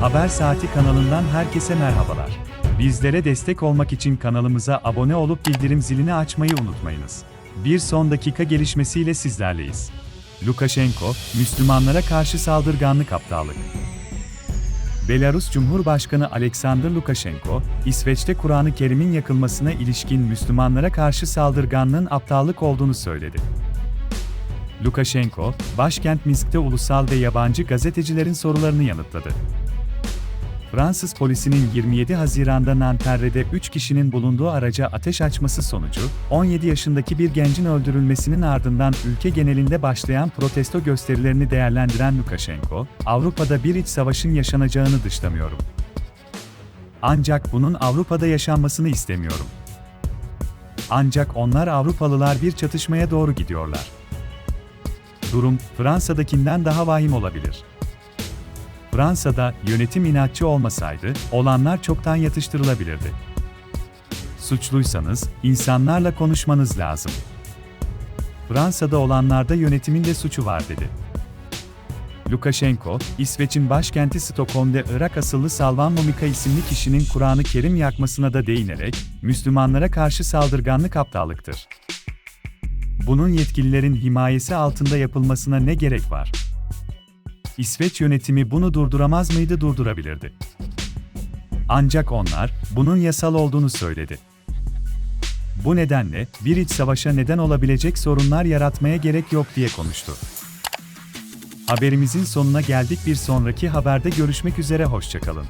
Haber Saati kanalından herkese merhabalar. Bizlere destek olmak için kanalımıza abone olup bildirim zilini açmayı unutmayınız. Bir son dakika gelişmesiyle sizlerleyiz. Lukashenko, Müslümanlara karşı saldırganlık aptallık. Belarus Cumhurbaşkanı Alexander Lukashenko, İsveç'te Kur'an-ı Kerim'in yakılmasına ilişkin Müslümanlara karşı saldırganlığın aptallık olduğunu söyledi. Lukashenko, başkent Minsk'te ulusal ve yabancı gazetecilerin sorularını yanıtladı. Fransız polisinin 27 Haziran'da Nanterre'de 3 kişinin bulunduğu araca ateş açması sonucu, 17 yaşındaki bir gencin öldürülmesinin ardından ülke genelinde başlayan protesto gösterilerini değerlendiren Lukashenko, Avrupa'da bir iç savaşın yaşanacağını dışlamıyorum. Ancak bunun Avrupa'da yaşanmasını istemiyorum. Ancak onlar Avrupalılar bir çatışmaya doğru gidiyorlar. Durum, Fransa'dakinden daha vahim olabilir. Fransa'da yönetim inatçı olmasaydı, olanlar çoktan yatıştırılabilirdi. Suçluysanız, insanlarla konuşmanız lazım. Fransa'da olanlarda yönetimin de suçu var dedi. Lukashenko, İsveç'in başkenti Stockholm'de Irak asıllı Salvan Momika isimli kişinin Kur'an-ı Kerim yakmasına da değinerek, Müslümanlara karşı saldırganlık aptallıktır. Bunun yetkililerin himayesi altında yapılmasına ne gerek var? İsveç yönetimi bunu durduramaz mıydı durdurabilirdi. Ancak onlar, bunun yasal olduğunu söyledi. Bu nedenle, bir iç savaşa neden olabilecek sorunlar yaratmaya gerek yok diye konuştu. Haberimizin sonuna geldik bir sonraki haberde görüşmek üzere hoşçakalın.